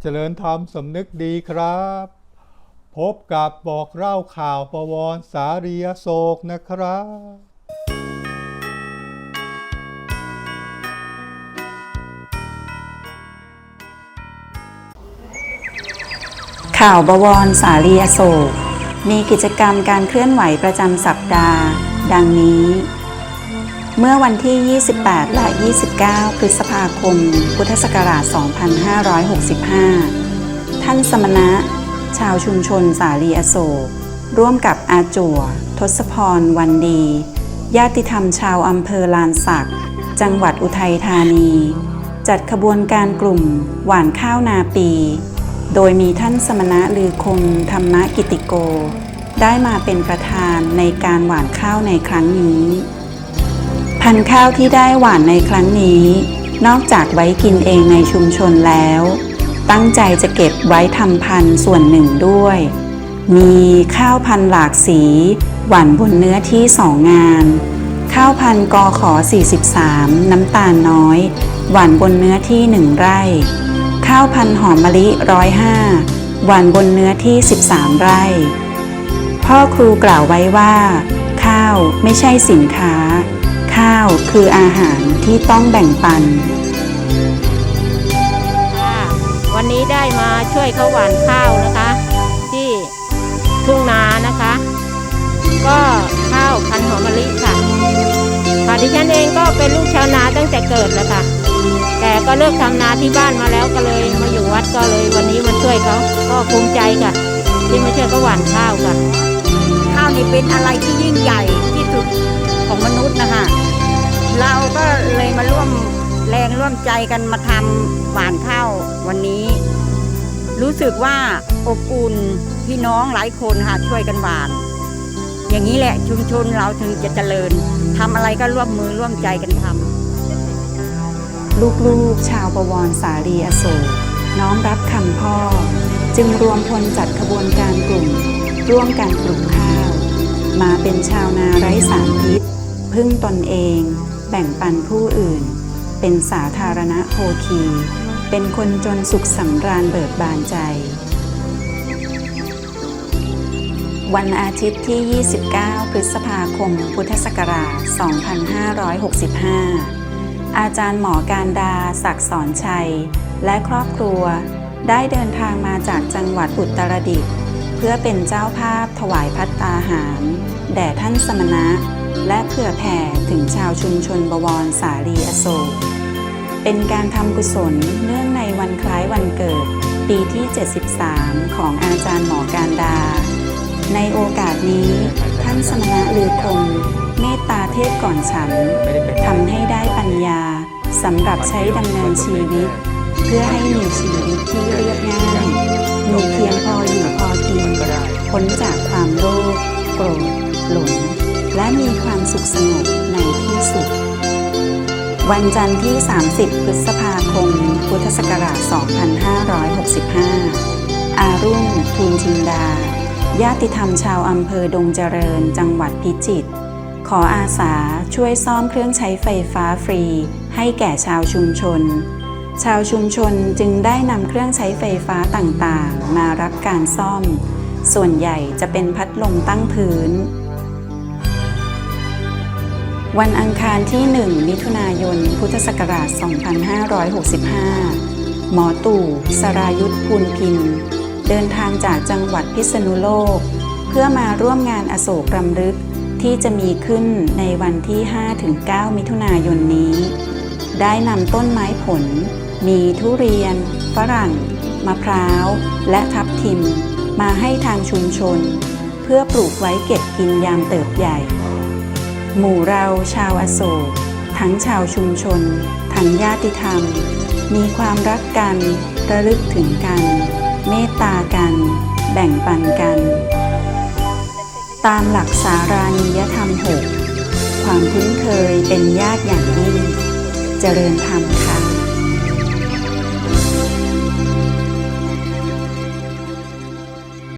เจริญธรรมสำนึกดีครับ พบกับบอกเล่าข่าวประวรสารียโศกนะครับ ข่าวบวรสาลีอโศก มีกิจกรรมการเคลื่อนไหวประจำสัปดาห์ ดังนี้ เมื่อวันที่ 28 และ 29 พฤษภาคม พุทธศักราช 2565 ท่านสมณะ ชาวชุมชนสาลีอโศก ร่วมกับอาจัว ทศพร วันดี ญาติธรรมชาวอำเภอลานสัก จังหวัดอุทัยธานี จัดขบวนการกลุ่มหว่านข้าวนาปี โดยมีท่านสมณะลือคงธรรมกิติโก ได้มาเป็นประธานในการหว่านข้าวในครั้งนี้ พันธุ์ข้าวที่ได้หวานในครั้งนี้ นอกจากไว้กินเองในชุมชนแล้ว ตั้งใจจะเก็บไว้ทำพันธุ์ส่วนหนึ่งด้วย มีข้าวพันธุ์หลากสี หวานบนเนื้อที่สองงาน ข้าวพันธุ์กอขอ 43 น้ำตาลน้อย หวานบนเนื้อที่หนึ่งไร่ ข้าวพันธุ์หอมมะลิร้อยห้าหวานบนเนื้อที่ 13 ไร่ พ่อครูกล่าวไว้ว่า ข้าวไม่ใช่สินค้า ข้าวคืออาหารที่ต้องแบ่งปัน ค่ะวันนี้ได้มาช่วยเขาหว่านข้าวนะคะ ที่ทุ่งนานะคะ ก็ข้าวพันธุ์หอมมะลิค่ะค่ะดิฉันเองก็เป็นลูกชาวนาตั้งแต่เกิดแล้วค่ะ แต่ก็เลิกทำนาที่บ้านมาแล้วก็เลยมาอยู่วัดก็เลยวันนี้มาช่วยเขาก็ภูมิใจค่ะ ที่มาช่วยเขาหว่านข้าวค่ะ ข้าวนี่เป็นอะไรที่ยิ่งใหญ่ที่สุดของมนุษย์นะคะ เราก็เลยมาร่วมแรงร่วมใจกันมาทำหวานข้าววันนี้ รู้สึกว่าอบอุ่นพี่น้องหลายคนค่ะช่วยกันหวาน อย่างนี้แหละชุมชนเราถึงจะเจริญทำอะไรก็ร่วมมือร่วมใจกันทำลูกๆ ชาวประวรสาลีอโศกน้อมรับคำพ่อ จึงรวมพลจัดขบวนการกลุ่ม ร่วมกันปลูกข้าว มาเป็นชาวนาไร้สารพิษพึ่งตนเอง แบ่งปันผู้อื่น เป็นสาธารณโภคี เป็นคนจนสุขสำราญเบิกบานใจ วันอาทิตย์ที่ 29 พฤษภาคม พุทธศักราช 2565 อาจารย์หมอการดาศักดิ์สอนชัย และครอบครัวได้เดินทางมาจากจังหวัดอุตรดิตถ์เพื่อเป็นเจ้าภาพถวายพัตตาหาร แด่ท่านสมณะ และเผื่อแผ่ถึงชาวชุมชนบวรสาลีอโศก เป็นการทำกุศลเนื่องในวันคล้ายวันเกิด ปีที่ 73 ของอาจารย์หมอการดา ในโอกาสนี้ท่านสมณะลือคงเมตตาเทศก่อนฉันทำให้ได้ปัญญาสำหรับใช้ดำเนินชีวิต เพื่อให้มีชีวิตที่เรียบง่ายมีเพียงพออยู่พอกินพ้นจากความโลภโกรธหลง และมีความสุขสงบในที่สุด วันจันทร์ที่ 30 พฤษภาคม พุทธศักราช 2565 อารุ่งทูลจินดา ญาติธรรมชาวอำเภอดงเจริญ จังหวัดพิจิตร ขออาสาช่วยซ่อมเครื่องใช้ไฟฟ้าฟรี ให้แก่ชาวชุมชน ชาวชุมชนจึงได้นำเครื่องใช้ไฟฟ้าต่างๆ มารับการซ่อม ส่วนใหญ่จะเป็นพัดลมตั้งพื้น วันอังคารที่ 1 มิถุนายน พุทธศักราช 2565 หมอตู่ สรายุทธภูลพิน เดินทางจากจังหวัดพิษณุโลก เพื่อมาร่วมงานอโศกรำลึกที่จะมีขึ้นในวันที่ 5-9 มิถุนายนนี้ ได้นำต้นไม้ผล มีทุเรียน ฝรั่ง มะพร้าว และทับทิม มาให้ทางชุมชน เพื่อปลูกไว้เก็บกินยามเติบใหญ่ หมู่เราชาวอโศก ทั้งชาวชุมชน ทั้งญาติธรรม มีความรักกัน ระลึกถึงกัน เมตตากัน แบ่งปันกัน ตามหลักสารานิยธรรมหกความคุ้นเคยเป็นญาติอย่างยิ่ง เจริญธรรมค่ะ